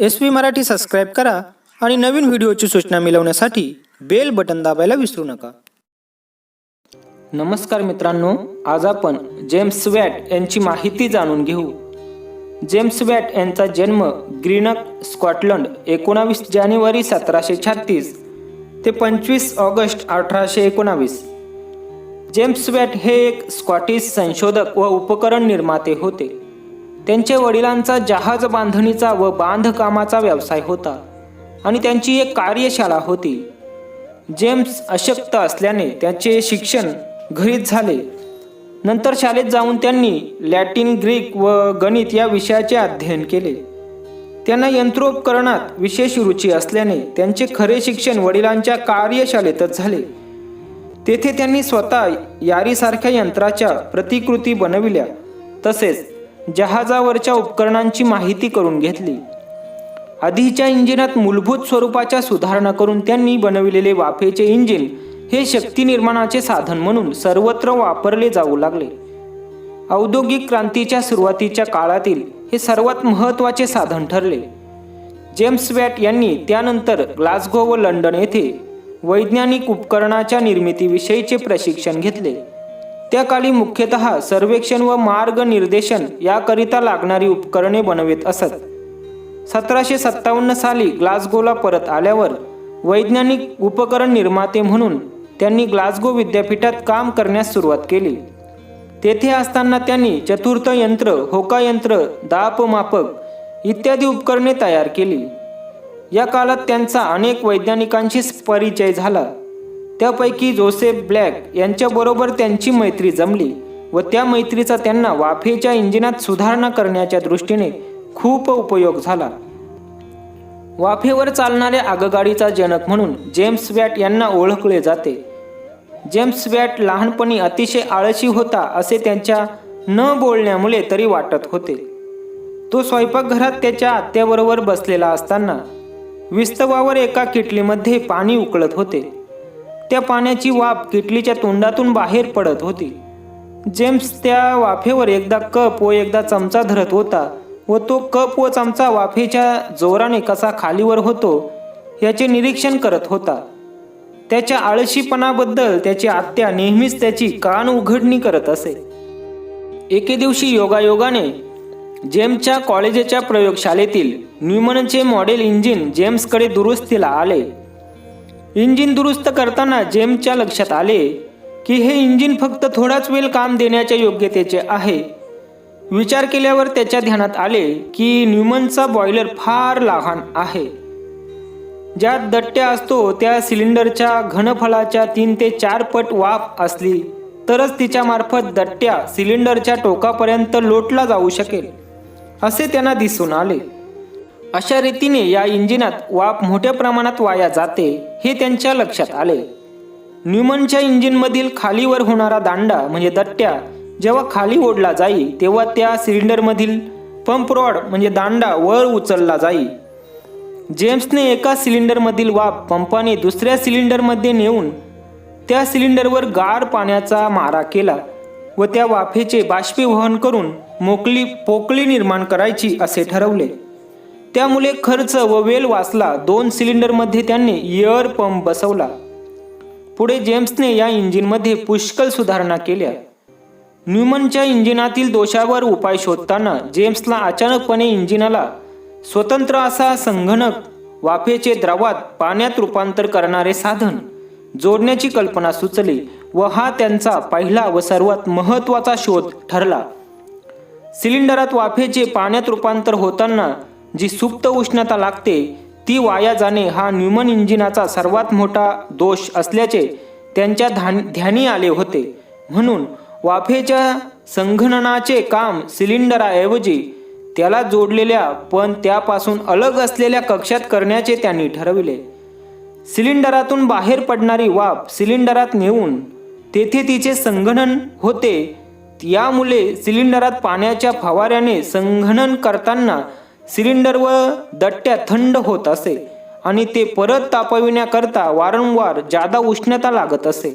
S V Marathi subscribe करा आणि नवीन व्हिडिओची सूचना मिळवण्यासाठी बेल बटन दाबायला विसरू नका. नमस्कार मित्रांनो आज आपण जेम्स वॅट यांची माहिती जाणून घेऊ. जेम्स वॅट यांचा जन्म ग्रीनक स्कॉटलंड एकोणावीस जानेवारी सतराशे छत्तीस ते पंचवीस ऑगस्ट अठराशे एकोणावीस. जेम्स वॅट हे एक स्कॉटिश संशोधक व उपकरण निर्माते होते. त्यांच्या वडिलांचा जहाज बांधणीचा व बांधकामाचा व्यवसाय होता आणि त्यांची एक कार्यशाळा होती. जेम्स अशक्त असल्याने त्याचे शिक्षण घरीच झाले. नंतर शाळेत जाऊन त्यांनी लॅटिन ग्रीक व गणित या विषयाचे अध्ययन केले. त्यांना यंत्रोपकरणात विशेष रुची असल्याने त्यांचे खरे शिक्षण वडिलांच्या कार्यशाळेतच झाले. तेथे त्यांनी स्वतः यारीसारख्या यंत्राच्या प्रतिकृती बनविल्या. तसेच जहाजावरच्या उपकरणांची माहिती करून घेतली. आधीच्या इंजिनात मूलभूत स्वरूपाच्या सुधारणा करून त्यांनी बनविलेले वाफेचे इंजिन हे शक्ती निर्माणाचे साधन म्हणून सर्वत्र वापरले जाऊ लागले. औद्योगिक क्रांतीच्या सुरुवातीच्या काळातील हे सर्वात महत्त्वाचे साधन ठरले. जेम्स वॅट यांनी त्यानंतर ग्लासगो व लंडन येथे वैज्ञानिक उपकरणाच्या निर्मितीविषयीचे प्रशिक्षण घेतले. त्या काळी मुख्यतः सर्वेक्षण व मार्गनिर्देशन याकरिता लागणारी उपकरणे बनवित असत. सतराशे सत्तावन्न साली ग्लासगोला परत आल्यावर वैज्ञानिक उपकरण निर्माते म्हणून त्यांनी ग्लासगो विद्यापीठात काम करण्यास सुरुवात केली. तेथे असताना त्यांनी चतुर्थ यंत्र होका यंत्र दापमापक इत्यादी उपकरणे तयार केली. या काळात त्यांचा अनेक वैज्ञानिकांशी परिचय झाला. त्यापैकी जोसेफ ब्लॅक यांच्याबरोबर त्यांची मैत्री जमली व त्या मैत्रीचा त्यांना वाफेच्या इंजिनात सुधारणा करण्याच्या दृष्टीने खूप उपयोग झाला. वाफेवर चालणाऱ्या आगगाडीचा जनक म्हणून जेम्स वॅट यांना ओळखले जाते. जेम्स वॅट लहानपणी अतिशय आळशी होता असे त्यांच्या न बोलण्यामुळे तरी वाटत होते. तो स्वयंपाकघरात त्याच्या आत्याबरोबर बसलेला असताना विस्तवावर एका किटलीमध्ये पाणी उकळत होते. त्या पाण्याची वाफ किटलीच्या तोंडातून बाहेर पडत होती. जेम्स त्या वाफेवर एकदा कप व एकदा चमचा धरत होता व तो कप व चमचा वाफेच्या जोराने कसा खालीवर होतो याचे निरीक्षण करत होता. त्याच्या आळशीपणाबद्दल त्याची आत्या नेहमीच त्याची कान उघडणी करत असे. एके दिवशी योगायोगाने जेम्सच्या कॉलेजच्या प्रयोगशाळेतील न्यूमनचे मॉडेल इंजिन जेम्सकडे दुरुस्तीला आले. इंजिन दुरुस्त करताना जेमच्या लक्षात आले की हे इंजिन फक्त थोडाच वेळ काम देण्याच्या योग्यतेचे आहे. विचार केल्यावर त्याच्या ध्यानात आले की न्यूमनचा बॉयलर फार लहान आहे. ज्यात दट्ट्या असतो त्या सिलेंडरच्या घनफळाच्या तीन ते चार पट वाफ असली तरच तिच्यामार्फत दट्ट्या सिलेंडरच्या टोकापर्यंत लोटला जाऊ शकेल असे त्यांना दिसून आले. अशा रीतीने या इंजिनात वाफ मोठ्या प्रमाणात वाया जाते हे त्यांच्या लक्षात आले. न्यूमनच्या इंजिनमधील खालीवर होणारा दांडा म्हणजे दट्ट्या जेव्हा खाली ओढला जाई तेव्हा त्या सिलेंडरमधील पंप रॉड म्हणजे दांडा वर उचलला जाई. जेम्सने एका सिलेंडरमधील वाफ पंपाने दुसऱ्या सिलेंडरमध्ये नेऊन त्या सिलेंडरवर गार पाण्याचा मारा केला व त्या वाफेचे बाष्पीभवन करून मोकली पोकळी निर्माण करायची असे ठरवले. त्यामुळे खर्च व वेल वाचला. दोन सिलेंडरमध्ये त्यांनी एअर पंप बसवला. पुढे जेम्सने या इंजिनमध्ये पुष्कळ सुधारणा केल्या. न्यूमनच्या इंजिनातील दोषावर उपाय शोधताना जेम्सला अचानकपणे इंजिनाला स्वतंत्र असा संगणक वाफेचे द्रवात पाण्यात रूपांतर करणारे साधन जोडण्याची कल्पना सुचली व हा त्यांचा पहिला व सर्वात महत्त्वाचा शोध ठरला. सिलेंडरात वाफेचे पाण्यात रूपांतर होताना जी सुप्त उष्णता लागते ती वाया जाणे हा न्यूमन इंजिनाचा सर्वात मोठा दोष असल्याचे त्यांच्या ध्यान ध्यानी आले होते. म्हणून वाफेच्या संघननाचे काम सिलेंडराऐवजी त्याला जोडलेल्या पण त्यापासून अलग असलेल्या कक्षात करण्याचे त्यांनी ठरविले. सिलेंडरातून बाहेर पडणारी वाफ सिलेंडरात नेऊन तेथे तिचे संघनन होते. यामुळे सिलेंडरात पाण्याच्या फवाऱ्याने संघनन करताना सिलेंडर व दट्ट्या थंड होत असे आणि ते परत तापविण्याकरता वारंवार जादा उष्णता लागत असे.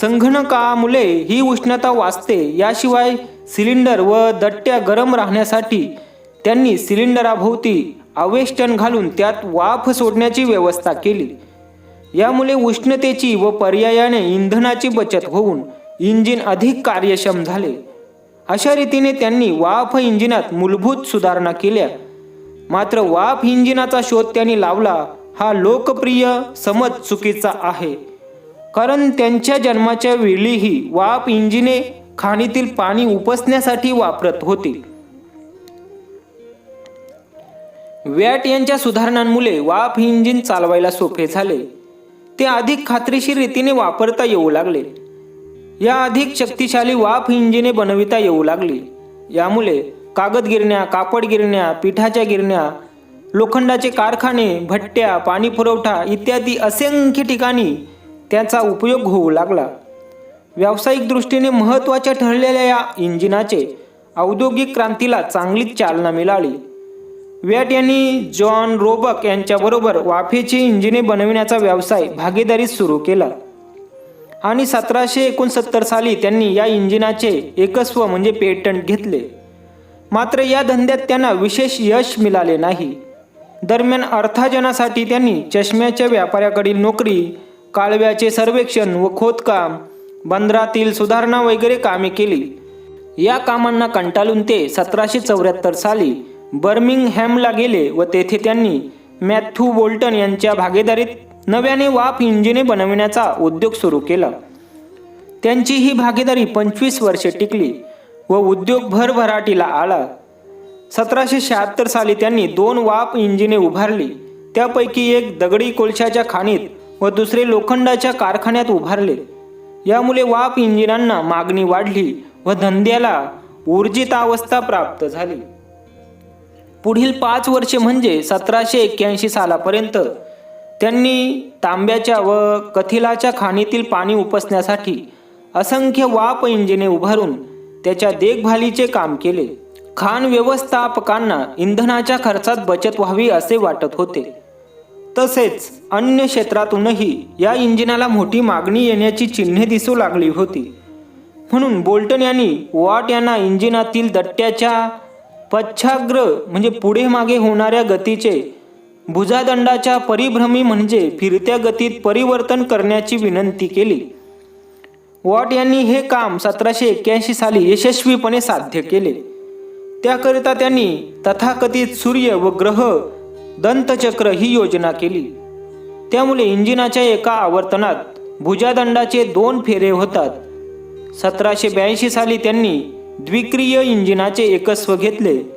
संगणकामुळे ही उष्णता वाचते याशिवाय सिलेंडर व दट्ट्या गरम राहण्यासाठी त्यांनी सिलेंडराभोवती आवेष्टन घालून त्यात वाफ सोडण्याची व्यवस्था केली. यामुळे उष्णतेची व पर्यायाने इंधनाची बचत होऊन इंजिन अधिक कार्यक्षम झाले. अशा रीतीने त्यांनी वाफ इंजिनात मूलभूत सुधारणा केल्या. मात्र वाफ इंजिनाचा शोध त्यांनी लावला हा लोकप्रिय समज चुकीचा आहे. कारण त्यांच्या जन्माच्या वेळीही वाफ इंजिने खाणीतील पाणी उपसण्यासाठी वापरत होती. वॅट यांच्या सुधारणांमुळे वाफ इंजिन चालवायला सोपे झाले. ते अधिक खात्रीशीर रीतीने वापरता येऊ लागले. या अधिक शक्तिशाली वाफ इंजिने बनविता येऊ लागली. यामुळे कागद गिरण्या कापड गिरण्या पिठाच्या गिरण्या लोखंडाचे कारखाने भट्ट्या पाणी पुरवठा इत्यादी असंख्य ठिकाणी त्याचा उपयोग होऊ लागला. व्यावसायिक दृष्टीने महत्त्वाच्या ठरलेल्या या इंजिनाचे औद्योगिक क्रांतीला चांगलीच चालना मिळाली. वॅट यांनी जॉन रोबक यांच्याबरोबर वाफेची इंजिने बनविण्याचा व्यवसाय भागीदारीत सुरू केला. आणि सतराशे एकोणसत्तर साली त्यांनी या इंजिनाचे एकस्व म्हणजे पेटंट घेतले. मात्र या धंद्यात त्यांना विशेष यश मिळाले नाही. दरम्यान अर्थार्जनासाठी त्यांनी चष्म्याच्या व्यापाऱ्याकडील नोकरी काळव्याचे सर्वेक्षण व खोदकाम बंदरातील सुधारणा वगैरे कामे केली. या कामांना कंटाळून ते सतराशे चौऱ्याहत्तर साली बर्मिंगहॅमला गेले व तेथे त्यांनी मॅथ्यू बोल्टन यांच्या भागीदारीत नव्याने वाफ इंजिने बनविण्याचा उद्योग सुरू केला. त्यांची ही भागीदारी पंचवीस वर्षे टिकली व उद्योग भरभराटीला आला. सतराशे शहात्तर साली त्यांनी दोन वाफ इंजिने उभारली. त्यापैकी एक दगडी कोळशाच्या खाणीत व दुसरे लोखंडाच्या कारखान्यात उभारले. यामुळे वाफ इंजिनांना मागणी वाढली व धंद्याला ऊर्जितावस्था प्राप्त झाली. पुढील पाच वर्षे म्हणजे सतराशे एक्क्याऐंशी सालापर्यंत त्यांनी तांब्याच्या व कथिलाच्या खाणीतील पाणी उपसण्यासाठी असंख्य वाप इंजिने उभारून त्याच्या देखभालीचे काम केले. खाण व्यवस्थापकांना इंधनाच्या खर्चात बचत व्हावी असे वाटत होते. तसेच अन्य क्षेत्रातूनही या इंजिनाला मोठी मागणी येण्याची चिन्हे दिसू लागली होती. म्हणून बोल्टन यांनी वॉट यांना इंजिनातील दट्ट्याच्या पच्छाग्र म्हणजे पुढे मागे होणाऱ्या गतीचे भुजादंडाच्या परिभ्रमी म्हणजे फिरत्या गतीत परिवर्तन करण्याची विनंती केली. वॉट यांनी हे काम सतराशे एक्क्याऐंशी साली यशस्वीपणे साध्य केले. त्याकरिता त्यांनी तथाकथित सूर्य व ग्रह दंतचक्र ही योजना केली. त्यामुळे इंजिनाच्या एका आवर्तनात भुजादंडाचे दोन फेरे होतात. सतराशे ब्याऐंशी साली त्यांनी द्विक्रिय इंजिनाचे एकस्व घेतले.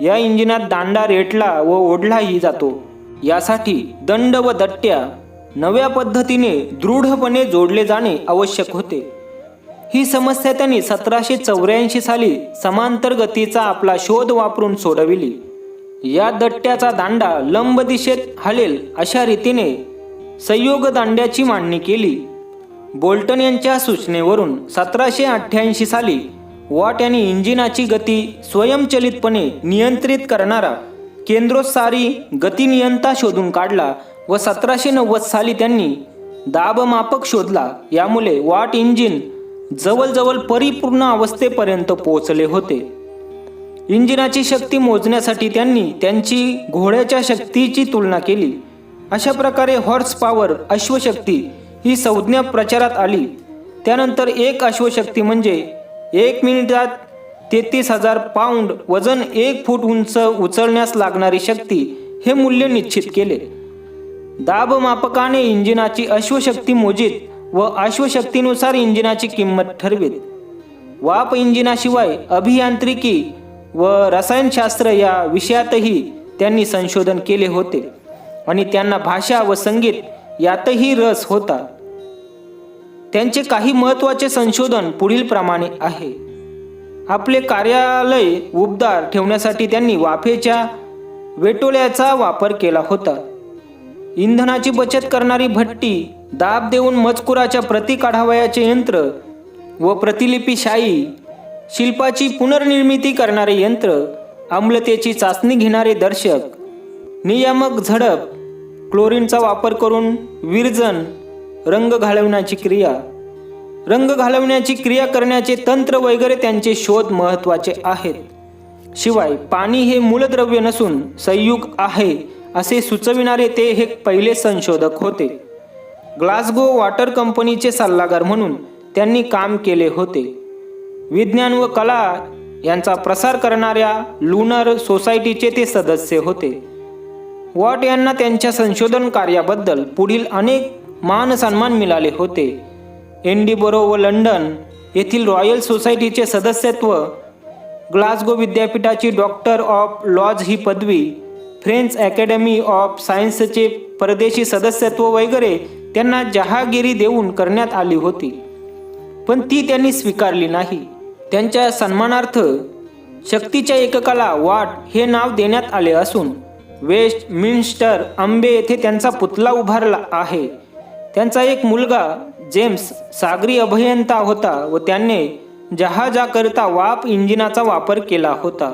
या इंजिनात दांडा रेटला व ओढलाही जातो. यासाठी दंड व दट्ट्या नव्या पद्धतीने दृढपणे जोडले जाणे आवश्यक होते. ही समस्या त्यांनी सतराशे चौऱ्याऐंशी साली समांतर गतीचा आपला शोध वापरून सोडविली. या दट्ट्याचा दांडा लंब दिशेत हलेल अशा रीतीने संयोग दांड्याची मांडणी केली. बोल्टन यांच्या सूचनेवरून सतराशे अठ्ठ्याऐंशी साली वॉट यांनी इंजिनाची गती स्वयंचलितपणे नियंत्रित करणारा केंद्रोत्सारी गतिनियंता शोधून काढला व सतराशे नव्वद साली त्यांनी दाबमापक शोधला. यामुळे वाट इंजिन जवळजवळ परिपूर्ण अवस्थेपर्यंत पोहोचले होते. इंजिनाची शक्ती मोजण्यासाठी त्यांनी त्यांची घोड्याच्या शक्तीची तुलना केली. अशा प्रकारे हॉर्स पॉवर अश्वशक्ती ही संज्ञा प्रचारात आली. त्यानंतर एक अश्वशक्ती म्हणजे एक मिनिटात तेहतीस हजार पाऊंड वजन एक फूट उंच उचलण्यास लागणारी शक्ती हे मूल्य निश्चित केले. दाबमापकाने इंजिनाची अश्वशक्ती मोजीत व अश्वशक्तीनुसार इंजिनाची किंमत ठरवीत. वाप इंजिनाशिवाय अभियांत्रिकी व रसायनशास्त्र या विषयातही त्यांनी संशोधन केले होते आणि त्यांना भाषा व संगीत यातही रस होता. त्यांचे काही महत्त्वाचे संशोधन पुढील प्रमाणे आहे. आपले कार्यालय उबदार ठेवण्यासाठी त्यांनी वाफेच्या वेटोल्याचा वापर केला होता. इंधनाची बचत करणारी भट्टी दाब देऊन मजकुराच्या प्रती काढावयाचे यंत्र व प्रतिलिपी शाई शिल्पाची पुनर्निर्मिती करणारे यंत्र आम्लतेची चाचणी घेणारे दर्शक नियामक झडप क्लोरीनचा वापर करून विरजन रंग घालवण्याची क्रिया रंग घालवण्याची क्रिया करण्याचे तंत्र वगैरे त्यांचे शोध महत्त्वाचे आहेत. शिवाय पाणी हे मूलद्रव्य नसून संयुग आहे असे सुचविणारे ते हे पहिले संशोधक होते. ग्लासगो वॉटर कंपनीचे सल्लागार म्हणून त्यांनी काम केले होते. विज्ञान व कला यांचा प्रसार करणाऱ्या लुनर सोसायटीचे ते सदस्य होते. वॉट यांना त्यांच्या संशोधन कार्याबद्दल पुढील अनेक मानसन्मान मिळाले होते. एंडीबरो व लंडन येथील रॉयल सोसायटीचे सदस्यत्व ग्लासगो विद्यापीठाची डॉक्टर ऑफ लॉज ही पदवी फ्रेंच अकॅडमी ऑफ सायन्सचे परदेशी सदस्यत्व वगैरे त्यांना जहागिरी देऊन करण्यात आली होती. पण ती त्यांनी स्वीकारली नाही. त्यांच्या सन्मानार्थ शक्तीच्या एककाला वाट हे नाव देण्यात आले असून वेस्ट मिन्स्टर आंबे येथे त्यांचा पुतळा उभारला आहे. त्यांचा एक मुलगा जेम्स सागरी अभियंता होता व त्याने जहाजाकरिता वाफ इंजिनाचा वापर केला होता.